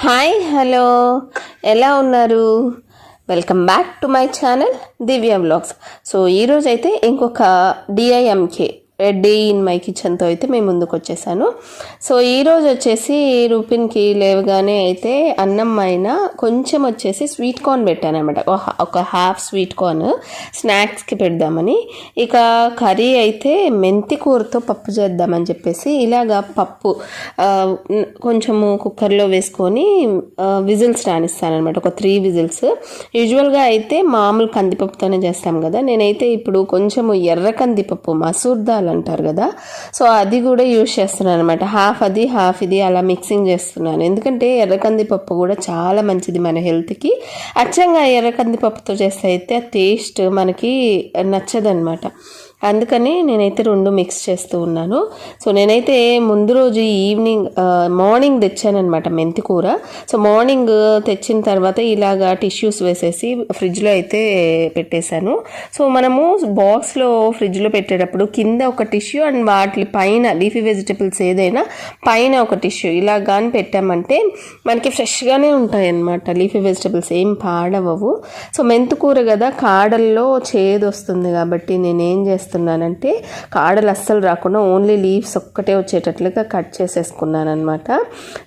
Hi hello. ఎలా ఉన్నారు? Welcome back to my channel Divya vlogs so ఈరోజైతే ఇంకొక డిఐఎంకే డే ఇన్ మై కిచెన్తో అయితే మేము ముందుకు వచ్చేసాను సో ఈరోజు వచ్చేసి రూపిన్కి లేవగానే అయితే అన్నం అయినా కొంచెం వచ్చేసి స్వీట్ కార్న్ పెట్టాను అనమాట ఒక హాఫ్ స్వీట్ కార్న్ స్నాక్స్కి పెడదామని. ఇక కర్రీ అయితే మెంతి కూరతో పప్పు చేద్దామని చెప్పేసి ఇలాగా పప్పు కొంచెము కుక్కర్లో వేసుకొని విజిల్స్ రానిస్తాను అనమాట ఒక త్రీ విజిల్స్. యూజువల్గా అయితే మామూలు కందిపప్పుతోనే చేస్తాం కదా. నేనైతే ఇప్పుడు కొంచెము ఎర్ర కందిపప్పు మసూర్ దాల్ అంటారు కదా. సో అది కూడా యూజ్ చేస్తున్నాను అనమాట హాఫ్ అది హాఫ్ ఇది అలా మిక్సింగ్ చేస్తున్నాను. ఎందుకంటే ఎర్ర కందిపప్పు కూడా చాలా మంచిది మన హెల్త్కి. అచ్చంగా ఎర్ర కందిపప్పుతో చేస్తే అయితే ఆ టేస్ట్ మనకి నచ్చదనమాట అందుకని నేనైతే రెండు మిక్స్ చేస్తూ ఉన్నాను. సో నేనైతే ముందు రోజు ఈవినింగ్ మార్నింగ్ తెచ్చానమాట మెంతి కూర. సో మార్నింగ్ తెచ్చిన తర్వాత ఇలాగా టిష్యూస్ వేసేసి ఫ్రిడ్జ్లో అయితే పెట్టేశాను. సో మనము బాక్స్లో ఫ్రిడ్జ్లో పెట్టేటప్పుడు కింద ఒక టిష్యూ అండ్ వాటి పైన లీఫీ వెజిటబుల్స్ ఏదైనా పైన ఒక టిష్యూ ఇలా కానీ పెట్టామంటే మనకి ఫ్రెష్గానే ఉంటాయన్నమాట. లీఫీ వెజిటబుల్స్ ఏం పాడవవు. సో మెంతి కూర కదా కాడల్లో చేదు వస్తుంది కాబట్టి నేనేం చేస్తాను చేస్తున్నానంటే కాడలు అస్సలు రాకుండా ఓన్లీ లీవ్స్ ఒక్కటే వచ్చేటట్లుగా కట్ చేసేసుకున్నాను అనమాట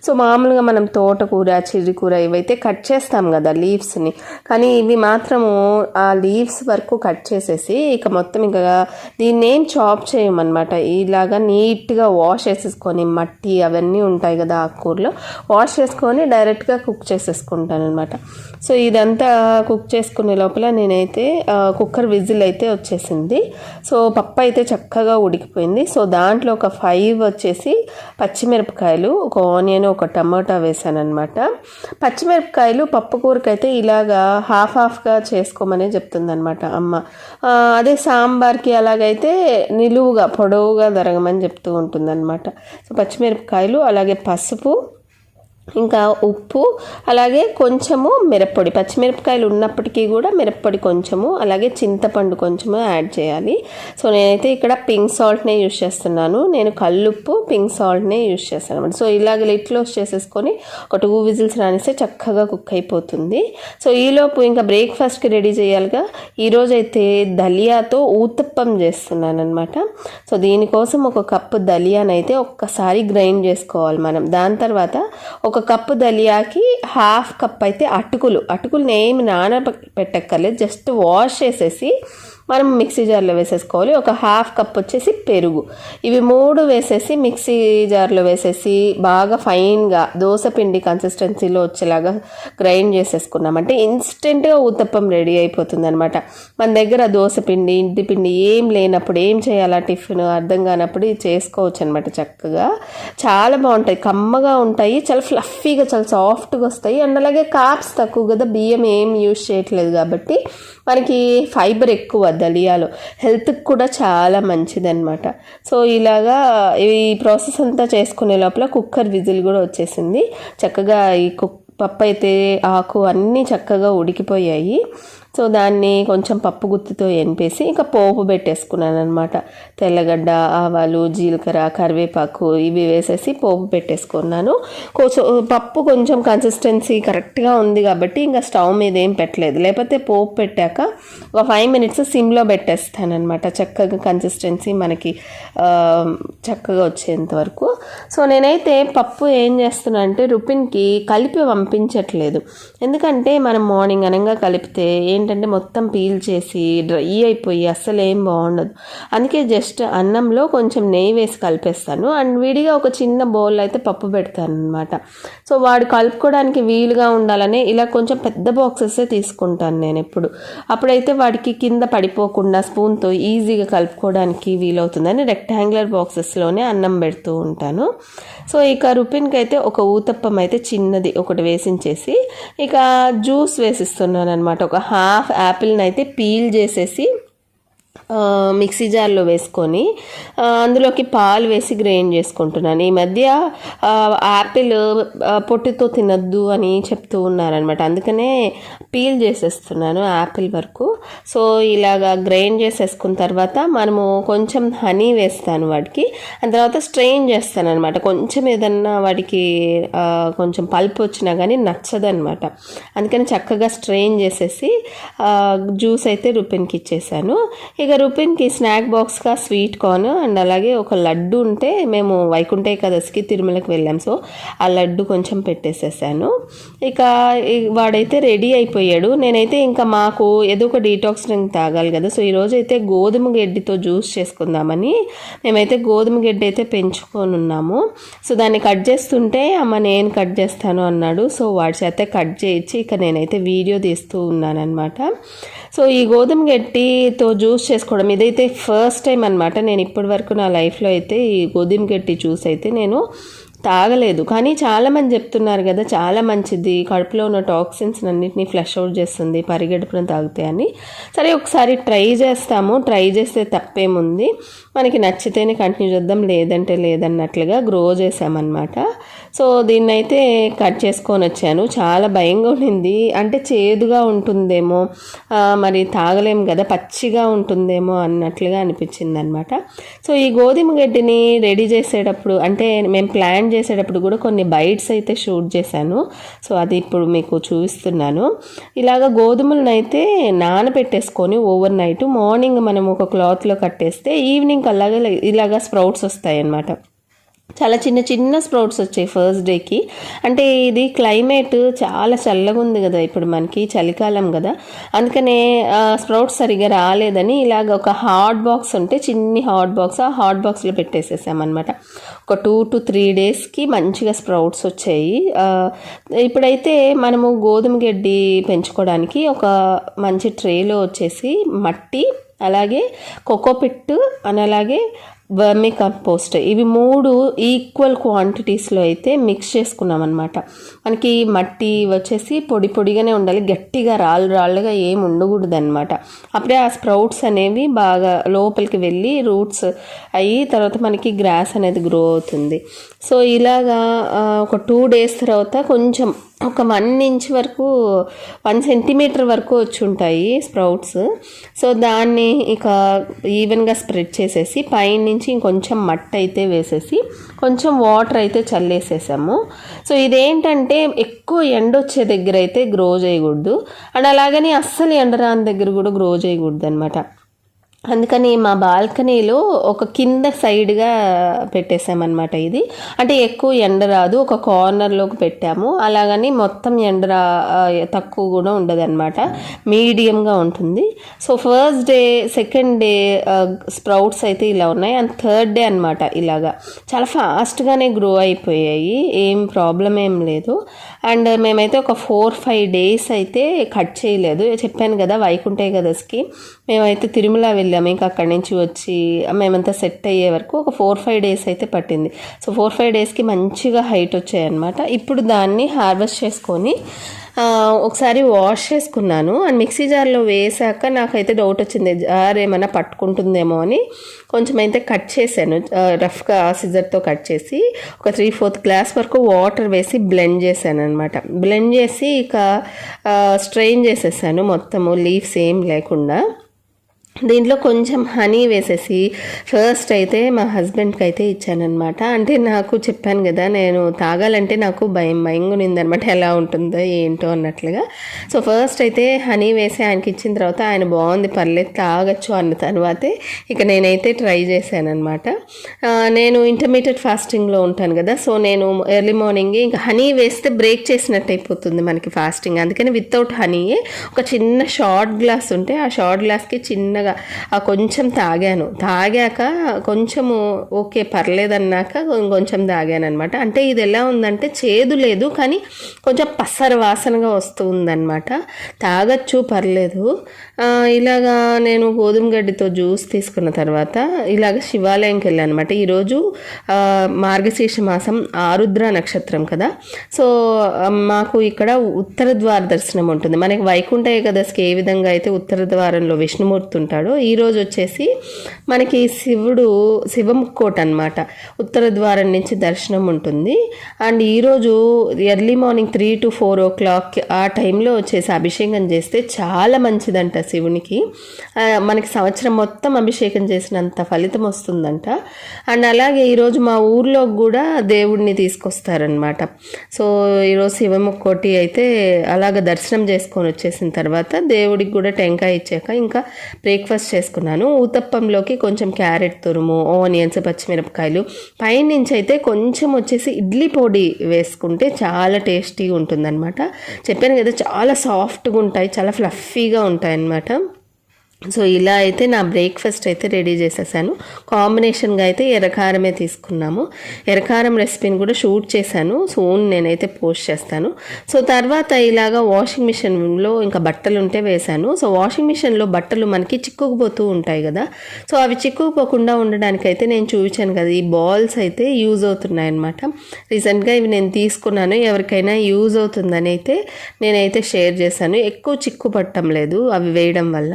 సో మామూలుగా మనం తోటకూర చిర్రికూర ఇవైతే కట్ చేస్తాం కదా లీవ్స్ని కానీ ఇవి మాత్రము ఆ లీవ్స్ వరకు కట్ చేసేసి ఇక మొత్తం ఇంకా దీన్ని ఏం చాప్ చేయమన్నమాట. ఇలాగా నీట్గా వాష్ చేసేసుకొని మట్టి అవన్నీ ఉంటాయి కదా ఆకుకూరలో వాష్ చేసుకొని డైరెక్ట్గా కుక్ చేసేసుకుంటాను అనమాట సో ఇదంతా కుక్ చేసుకునే లోపల నేనైతే కుక్కర్ విజిల్ అయితే వచ్చేసింది. సో సో పప్పు అయితే చక్కగా ఉడికిపోయింది. సో దాంట్లో ఒక ఫైవ్ వచ్చేసి పచ్చిమిరపకాయలు ఒక ఆనియన్ ఒక టమాటా వేసాను అనమాట పచ్చిమిరపకాయలు పప్పు కూరకైతే ఇలాగా హాఫ్ హాఫ్గా చేసుకోమనే చెప్తుందనమాట అమ్మ. అదే సాంబార్కి అలాగైతే నిలువుగా పొడవుగా దరగమని చెప్తూ ఉంటుందన్నమాట. సో పచ్చిమిరపకాయలు అలాగే పసుపు ఇంకా ఉప్పు అలాగే కొంచెము మిరప్పొడి పచ్చిమిరపకాయలు ఉన్నప్పటికీ కూడా మిరప్పొడి కొంచెము అలాగే చింతపండు కొంచెము యాడ్ చేయాలి. సో నేనైతే ఇక్కడ పింక్ సాల్ట్నే యూస్ చేస్తున్నాను. నేను కల్లుప్పు పింక్ సాల్ట్నే యూస్ చేస్తాను అనమాట సో ఇలాగ లిట్లోస్ చేసేసుకొని ఒక టూ విజిల్స్ రానిస్తే చక్కగా కుక్ అయిపోతుంది. సో ఈలోపు ఇంకా బ్రేక్ఫాస్ట్కి రెడీ చేయాలిగా. ఈరోజైతే దలియాతో ఊతప్పం చేస్తున్నాను అనమాట సో దీనికోసం ఒక కప్పు దలియానైతే ఒక్కసారి గ్రైండ్ చేసుకోవాలి మనం. దాని తర్వాత ఒక కప్పు దలియాకి హాఫ్ కప్ అయితే అటుకులు. అటుకులు ఏమి నాన పెట్టక్కర్లేదు జస్ట్ వాష్ చేసేసి మనం మిక్సీ జార్లో వేసేసుకోవాలి. ఒక హాఫ్ కప్ వచ్చేసి పెరుగు. ఇవి మూడు వేసేసి మిక్సీ జార్లో వేసేసి బాగా ఫైన్గా దోశ పిండి కన్సిస్టెన్సీలో వచ్చేలాగా గ్రైండ్ చేసేసుకున్నామంటే ఇన్స్టెంట్గా ఊతప్పం రెడీ అయిపోతుంది అనమాట మన దగ్గర దోశ పిండి ఇంటి పిండి ఏం లేనప్పుడు ఏం చేయాలా టిఫిన్ అర్థం కానప్పుడు చేసుకోవచ్చు అనమాట చక్కగా. చాలా బాగుంటాయి. కమ్మగా ఉంటాయి. చాలా ఫ్లఫీగా చాలా సాఫ్ట్గా వస్తాయి. అండ్ అలాగే కాప్స్ తక్కువ కదా బియ్యం ఏం యూజ్ చేయట్లేదు కాబట్టి మనకి ఫైబర్ ఎక్కువ దలియాలో హెల్త్కి కూడా చాలా మంచిదన్నమాట. సో ఇలాగా ఈ ప్రాసెస్ అంతా చేసుకునే లోపల కుక్కర్ విజిల్ కూడా వచ్చేసింది. చక్కగా ఈ కుక్ పప్పు అయితే ఆకు అన్నీ చక్కగా ఉడికిపోయాయి. సో దాన్ని కొంచెం పప్పు గుత్తితో ఎనిపేసి ఇంకా పోపు పెట్టేసుకున్నాను అనమాట తెల్లగడ్డ ఆవాలు జీలకర్ర కరివేపాకు ఇవి వేసేసి పోపు పెట్టేసుకున్నాను. కొంచెం పప్పు కొంచెం కన్సిస్టెన్సీ కరెక్ట్గా ఉంది కాబట్టి ఇంకా స్టవ్ మీద ఏం పెట్టలేదు. లేకపోతే పోపు పెట్టాక ఒక ఫైవ్ మినిట్స్ సిమ్లో పెట్టేస్తాను అనమాట చక్కగా కన్సిస్టెన్సీ మనకి చక్కగా వచ్చేంత వరకు. సో నేనైతే పప్పు ఏం చేస్తున్నా అంటే రుపిన్కి కలిపి పంపించట్లేదు. ఎందుకంటే మనం మార్నింగ్ అనగా కలిపితే ఏం ఏంటంటే మొత్తం పీల్ చేసి డ్రై అయిపోయి అస్సలు ఏం బాగుండదు. అందుకే జస్ట్ అన్నంలో కొంచెం నెయ్యి వేసి కలిపేస్తాను. అండ్ విడిగా ఒక చిన్న బౌల్ అయితే పప్పు పెడతాను అనమాట సో వాడు కలుపుకోవడానికి వీలుగా ఉండాలని ఇలా కొంచెం పెద్ద బాక్సెస్ తీసుకుంటాను నేను ఎప్పుడు. అప్పుడైతే వాడికి కింద పడిపోకుండా స్పూన్తో ఈజీగా కలుపుకోవడానికి వీలవుతుందని రెక్టాంగులర్ బాక్సెస్లోనే అన్నం పెడుతూ ఉంటాను. సో ఇక రుపిన్కి అయితే ఒక ఊతప్పం అయితే చిన్నది ఒకటి వేసించేసి ఇక జ్యూస్ వేసిస్తున్నాను అనమాట ఒక హాఫ్ యాపిల్ని అయితే పీల్ చేసేసి మిక్సీ జార్లో వేసుకొని అందులోకి పాలు వేసి గ్రైండ్ చేసుకుంటున్నాను. ఈ మధ్య యాపిల్ పొట్టుతో తినద్దు అని చెప్తూ ఉన్నారనమాట అందుకనే పీల్ చేసేస్తున్నాను యాపిల్ వరకు. సో ఇలాగా గ్రైండ్ చేసేసుకున్న తర్వాత మనము కొంచెం హనీ వేస్తాను వాటికి. ఆ తర్వాత స్ట్రెయిన్ చేస్తాను అనమాట కొంచెం ఏదన్నా వాటికి కొంచెం పల్ప్ వచ్చినా కానీ నచ్చదనమాట అందుకని చక్కగా స్ట్రెయిన్ చేసేసి జ్యూస్ అయితే రూపెన్కి ఇచ్చేసాను. ఇక రూపీన్కి స్నాక్ బాక్స్గా స్వీట్ కార్న్ అండ్ అలాగే ఒక లడ్డు ఉంటే మేము వైకుంఠ ఏకాదశికి తిరుమలకి వెళ్ళాం. సో ఆ లడ్డు కొంచెం పెట్టేసేసాను. ఇక వాడైతే రెడీ అయిపోయాడు. నేనైతే ఇంకా మాకు ఏదో ఒక డీటాక్స్ డ్రింక్ తాగాలి కదా. సో ఈరోజు అయితే గోధుమ గడ్డితో జ్యూస్ చేసుకుందామని మేమైతే గోధుమ గడ్డి అయితే పెంచుకొని ఉన్నాము. సో దాన్ని కట్ చేస్తుంటే అమ్మ నేను కట్ చేస్తాను అన్నాడు. సో వాడి చేత కట్ చేయించి ఇక నేనైతే వీడియో తీస్తూ ఉన్నానమాట సో ఈ గోధుమ గడ్డితో జ్యూస్ చేసుకోవడం. ఇదైతే ఫస్ట్ టైం అనమాట నేను ఇప్పటి వరకు నా లైఫ్లో అయితే ఈ గోధుమ గట్టి జ్యూస్ అయితే నేను తాగలేదు. కానీ చాలామంది చెప్తున్నారు కదా చాలా మంచిది. కడుపులో ఉన్న టాక్సిన్స్ అన్నింటినీ ఫ్లష్ అవుట్ చేస్తుంది పరిగెడుపున తాగితే అని. సరే ఒకసారి ట్రై చేస్తాము. ట్రై చేస్తే తప్పేముంది? మనకి నచ్చితేనే కంటిన్యూ చేద్దాం లేదంటే లేదన్నట్లుగా గ్రో చేసామన్నమాట సో దీన్ని అయితే కట్ చేసుకొని వచ్చాను. చాలా భయంగా ఉండింది. అంటే చేదుగా ఉంటుందేమో మరి తాగలేం కదా పచ్చిగా ఉంటుందేమో అన్నట్లుగా అనిపించింది అనమాట సో ఈ గోధుమ గడ్డిని రెడీ చేసేటప్పుడు అంటే మేము ప్లాన్ చేసేటప్పుడు కూడా కొన్ని బైట్స్ అయితే షూట్ చేశాను. సో అది ఇప్పుడు మీకు చూపిస్తున్నాను. ఇలాగ గోధుమలనైతే నానబెట్టేసుకొని ఓవర్ నైట్ మార్నింగ్ మనం ఒక క్లాత్లో కట్టేస్తే ఈవినింగ్ అలాగే ఇలాగా స్ప్రౌట్స్ వస్తాయి అన్నమాట చాలా చిన్న చిన్న స్ప్రౌట్స్ వచ్చాయి ఫస్ట్ డేకి అంటే ఇది క్లైమేట్ చాలా చల్లగా ఉంది కదా ఇప్పుడు మనకి చలికాలం కదా. అందుకనే స్ప్రౌట్స్ సరిగా రాలేదని ఇలాగ ఒక హాట్ బాక్స్ ఉంటే చిన్ని హాట్ బాక్స్ ఆ హాట్ బాక్స్లో పెట్టేసేసామన్నమాట. ఒక టూ టు త్రీ డేస్కి మంచిగా స్ప్రౌట్స్ వచ్చాయి. ఇప్పుడైతే మనము గోధుమ గడ్డి పెంచుకోవడానికి ఒక మంచి ట్రేలో వచ్చేసి మట్టి అలాగే కోకోపిట్ అని అలాగే వర్మీ కంపోస్ట్ ఇవి మూడు ఈక్వల్ క్వాంటిటీస్లో అయితే మిక్స్ చేసుకున్నాం అనమాట మనకి మట్టి వచ్చేసి పొడి పొడిగానే ఉండాలి గట్టిగా రాళ్ళు రాళ్ళుగా ఏం ఉండకూడదు అనమాట అప్పుడే ఆ స్ప్రౌట్స్ అనేవి బాగా లోపలికి వెళ్ళి రూట్స్ అయ్యి తర్వాత మనకి గ్రాస్ అనేది గ్రో అవుతుంది. సో ఇలాగా ఒక టూ డేస్ తర్వాత కొంచెం ఒక వన్ ఇంచ్ వరకు వన్ సెంటీమీటర్ వరకు వచ్చి ఉంటాయి స్ప్రౌట్స్. సో దాన్ని ఇక ఈవెన్గా స్ప్రెడ్ చేసేసి పైనుంచి ఇంకొంచెం మట్టి అయితే వేసేసి కొంచెం వాటర్ అయితే చల్లేసేసాము. సో ఇదేంటంటే ఎక్కువ ఎండ వచ్చే దగ్గర అయితే గ్రో చేయకూడదు. అండ్ అలాగని అస్సలు ఎండ రాని దగ్గర కూడా గ్రో చేయకూడదు అనమాట అందుకని మా బాల్కనీలో ఒక కింద సైడ్గా పెట్టేసామన్నమాట ఇది. అంటే ఎక్కువ ఎండ రాదు ఒక కార్నర్లోకి పెట్టాము. అలాగని మొత్తం ఎండ రా తక్కువ కూడా ఉండదన్నమాట. మీడియంగా ఉంటుంది. So first day second day sprouts అయితే ఇలా ఉన్నాయి. అండ్ థర్డ్ డే అనమాట ఇలాగా. చాలా ఫాస్ట్గానే గ్రో అయిపోయాయి. ఏం ప్రాబ్లం ఏం లేదు. అండ్ మేమైతే ఒక ఫోర్ ఫైవ్ డేస్ అయితే కట్ చేయలేదు. చెప్పాను కదా వైకుంఠ ఏకాదశికి మేమైతే తిరుమల వెళ్ళి వెళ్ళాము. ఇంకా అక్కడి నుంచి వచ్చి మేమంతా సెట్ అయ్యే వరకు ఒక ఫోర్ ఫైవ్ డేస్ అయితే పట్టింది. సో ఫోర్ ఫైవ్ డేస్కి మంచిగా హైట్ వచ్చాయన్నమాట. ఇప్పుడు దాన్ని హార్వెస్ట్ చేసుకొని ఒకసారి వాష్ చేసుకున్నాను. అండ్ మిక్సీ జార్లో వేసాక నాకైతే డౌట్ వచ్చింది జార్ ఏమైనా పట్టుకుంటుందేమో అని. కొంచెం అయితే కట్ చేశాను రఫ్గా సిజర్తో కట్ చేసి ఒక త్రీ ఫోర్త్ గ్లాస్ వరకు వాటర్ వేసి బ్లెండ్ చేశాను అనమాట బ్లెండ్ చేసి ఇక స్ట్రెయిన్ చేసేసాను. మొత్తము లీవ్స్ ఏం లేకుండా. దీంట్లో కొంచెం హనీ వేసేసి ఫస్ట్ అయితే మా హస్బెండ్కి అయితే ఇచ్చానమాట అంటే నాకు చెప్పాను కదా నేను తాగాలంటే నాకు భయం భయంగా ఉన్నిందనమాట ఎలా ఉంటుందో ఏంటో అన్నట్లుగా. సో ఫస్ట్ అయితే హనీ వేసి ఆయనకి ఇచ్చిన తర్వాత ఆయన బాగుంది పర్లేదు తాగొచ్చు అన్న తర్వాతే ఇక నేనైతే ట్రై చేశానమాట నేను ఇంటర్మీడియట్ ఫాస్టింగ్లో ఉంటాను కదా సో నేను ఎర్లీ మార్నింగ్ ఇంకా హనీ వేస్తే బ్రేక్ చేసినట్టు అయిపోతుంది మనకి ఫాస్టింగ్. అందుకని వితౌట్ హనీయే ఒక చిన్న షార్ట్ గ్లాస్ ఉంటే ఆ షార్ట్ గ్లాస్కి చిన్న చిన్నగా ఆ కొంచెం తాగాను. తాగాక కొంచెము ఓకే పర్లేదన్నాక కొంచెం తాగాను అనమాట అంటే ఇది ఎలా ఉందంటే చేదు లేదు కానీ కొంచెం పసర వాసనగా వస్తూ తాగచ్చు పర్లేదు. ఇలాగా నేను గోధుమ గడ్డితో జ్యూస్ తీసుకున్న తర్వాత ఇలాగ శివాలయంకి వెళ్ళాను అనమాట ఈరోజు మార్గశీర్ష మాసం ఆరుద్ర నక్షత్రం కదా. సో మాకు ఇక్కడ ఉత్తర ద్వార దర్శనం ఉంటుంది. మనకి వైకుంఠ ఏకాదశికి ఏ విధంగా అయితే ఉత్తర ద్వారంలో విష్ణుమూర్తి ఉంటారు ఉంటాడో. ఈరోజు వచ్చేసి మనకి శివుడు శివముక్కోట అనమాట ఉత్తర ద్వారం నుంచి దర్శనం ఉంటుంది. అండ్ ఈరోజు early morning three to four o'clock ఆ టైంలో వచ్చేసి అభిషేకం చేస్తే చాలా మంచిదంట శివునికి. మనకి సంవత్సరం మొత్తం అభిషేకం చేసినంత ఫలితం వస్తుందంట. అండ్ అలాగే ఈరోజు మా ఊర్లో కూడా దేవుడిని తీసుకొస్తారనమాట సో ఈరోజు శివముక్కోటి అయితే అలాగ దర్శనం చేసుకొని వచ్చేసిన తర్వాత దేవుడికి కూడా టెంకాయ ఇచ్చాక ఇంకా బ్రేక్ఫాస్ట్ చేసుకున్నాను. ఊతప్పంలోకి కొంచెం క్యారెట్ తురుము ఆనియన్స్ పచ్చిమిరపకాయలు. పైనుంచి అయితే కొంచెం వచ్చేసి ఇడ్లీ పొడి వేసుకుంటే చాలా టేస్టీగా ఉంటుందన్నమాట. చెప్పాను కదా చాలా సాఫ్ట్గా ఉంటాయి చాలా ఫ్లఫీగా ఉంటాయి అన్నమాట సో ఇలా అయితే నా బ్రేక్ఫాస్ట్ అయితే రెడీ చేసేసాను. కాంబినేషన్గా అయితే ఎర్రకారమే తీసుకున్నాము. ఎర్రకారం రెసిపీని కూడా షూట్ చేశాను. సోన్ నేనైతే పోస్ట్ చేస్తాను. సో తర్వాత ఇలాగా వాషింగ్ మిషన్లో ఇంకా బట్టలు ఉంటే వేశాను. సో వాషింగ్ మిషన్లో బట్టలు మనకి చిక్కుకుపోతూ ఉంటాయి కదా. సో అవి చిక్కుకుపోకుండా ఉండడానికైతే నేను చూపించాను కదా. ఈ బాల్స్ అయితే యూజ్ అవుతున్నాయి అనమాట రీసెంట్గా ఇవి నేను తీసుకున్నాను. ఎవరికైనా యూజ్ అవుతుందని అయితే నేనైతే షేర్ చేశాను. ఎక్కువ చిక్కు పట్టడం లేదు అవి వేయడం వల్ల.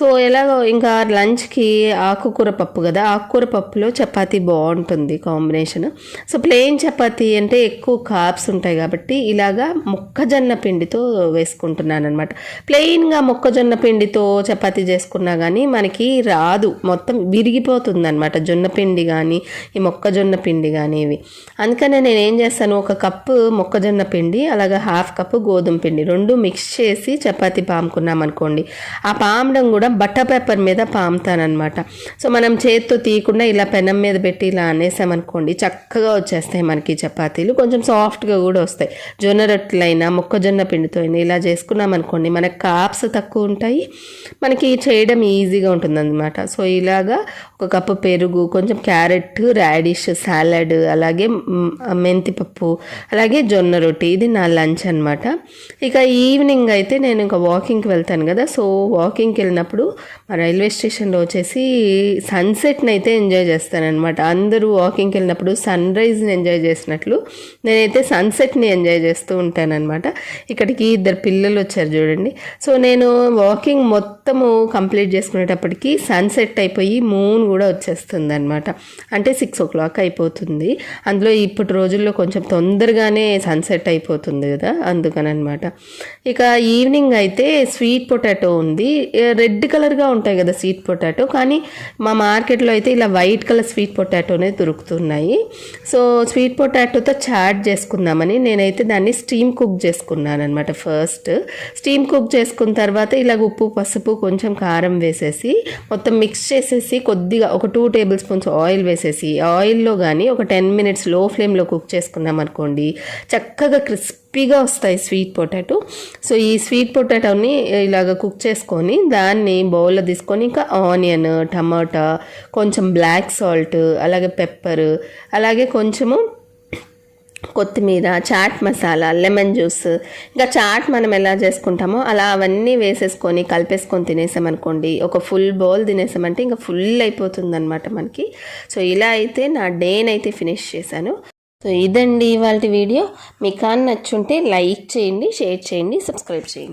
సో ఎలాగో ఇంకా లంచ్కి ఆకుకూర పప్పు కదా ఆకుకూర పప్పులో చపాతి బాగుంటుంది కాంబినేషన్. సో ప్లెయిన్ చపాతి అంటే ఎక్కువ కాప్స్ ఉంటాయి కాబట్టి ఇలాగా మొక్కజొన్న పిండితో వేసుకుంటున్నాను అనమాట ప్లెయిన్గా మొక్కజొన్న పిండితో చపాతీ చేసుకున్నా కానీ మనకి రాదు మొత్తం విరిగిపోతుంది అనమాట జొన్న పిండి కానీ ఈ మొక్కజొన్న పిండి కానీ ఇవి. అందుకనే నేను ఏం చేస్తాను ఒక కప్పు మొక్కజొన్న పిండి అలాగే హాఫ్ కప్పు గోధుమ పిండి రెండు మిక్స్ చేసి చపాతి పాముకున్నాం అనుకోండి ఆ పామడం కూడా బట్టర్ పేపర్ మీద పాముతానమాట సో మనం చేత్తో తీయకుండా ఇలా పెనం మీద పెట్టి ఇలా అనేసామనుకోండి చక్కగా వచ్చేస్తాయి మనకి చపాతీలు. కొంచెం సాఫ్ట్గా కూడా వస్తాయి. జొన్న రొట్టెలైనా మొక్కజొన్న పిండితో అయినా ఇలా చేసుకున్నాం అనుకోండి మనకి కాప్స్ తక్కువ ఉంటాయి. మనకి చేయడం ఈజీగా ఉంటుందన్నమాట. సో ఇలాగా ఒక కప్పు పెరుగు కొంచెం క్యారెట్ రాడిష్ సాలడ్ అలాగే మెంతిపప్పు అలాగే జొన్న రొట్టి ఇది నా లంచ్ అనమాట ఇక ఈవినింగ్ అయితే నేను ఇంకా వాకింగ్కి వెళ్తాను కదా సో వాకింగ్కి వెళ్ళినప్పుడు మా రైల్వే స్టేషన్లో వచ్చేసి సన్సెట్ని అయితే ఎంజాయ్ చేస్తానన్నమాట. అందరూ వాకింగ్కి వెళ్ళినప్పుడు సన్ రైజ్ని ఎంజాయ్ చేసినట్లు నేనైతే సన్సెట్ని ఎంజాయ్ చేస్తూ ఉంటానన్నమాట. ఇక్కడికి ఇద్దరు పిల్లలు వచ్చారు చూడండి. సో నేను వాకింగ్ మొత్తము కంప్లీట్ చేసుకునేటప్పటికి సన్సెట్ అయిపోయి మూన్ కూడా వచ్చేస్తుంది అనమాట అంటే సిక్స్ ఓ క్లాక్ అయిపోతుంది. అందులో ఇప్పటి రోజుల్లో కొంచెం తొందరగానే సన్సెట్ అయిపోతుంది కదా అందుకనమాట ఇక ఈవినింగ్ అయితే స్వీట్ పొటాటో ఉంది. రెడ్ రెడ్ కలర్గా ఉంటాయి కదా స్వీట్ పొటాటో కానీ మా మార్కెట్లో అయితే ఇలా వైట్ కలర్ స్వీట్ పొటాటోనే దొరుకుతున్నాయి. సో స్వీట్ పొటాటోతో చాట్ చేసుకుందామని నేనైతే దాన్ని స్టీమ్ కుక్ చేసుకున్నాను అనమాట ఫస్ట్. స్టీమ్ కుక్ చేసుకున్న తర్వాత ఇలాగ ఉప్పు పసుపు కొంచెం కారం వేసేసి మొత్తం మిక్స్ చేసేసి కొద్దిగా ఒక టూ టేబుల్ స్పూన్స్ ఆయిల్ వేసేసి ఆయిల్లో కానీ ఒక టెన్ మినిట్స్లో ఫ్లేమ్లో కుక్ చేసుకున్నాం అనుకోండి చక్కగా క్రిస్పీగా వస్తాయి స్వీట్ పొటాటో. సో ఈ స్వీట్ పొటాటోని ఇలాగ కుక్ చేసుకొని దాన్ని బౌల్లో తీసుకొని ఇంకా ఆనియన్ టమాటా కొంచెం బ్లాక్ సాల్ట్ అలాగే పెప్పర్ అలాగే కొంచెము కొత్తిమీర చాట్ మసాలా లెమన్ జ్యూస్. ఇంకా చాట్ మనం ఎలా చేసుకుంటామో అలా అవన్నీ వేసేసుకొని కలిపేసుకొని తినేసామనుకోండి ఒక ఫుల్ బౌల్ తినేసామంటే ఇంకా ఫుల్ అయిపోతుంది అనమాట మనకి. సో ఇలా అయితే నా డేనైతే ఫినిష్ చేశాను. సో ఇదండి ఇవాళ వీడియో. మీకు కానీ నచ్చుంటే లైక్ చేయండి షేర్ చేయండి సబ్స్క్రైబ్ చేయండి.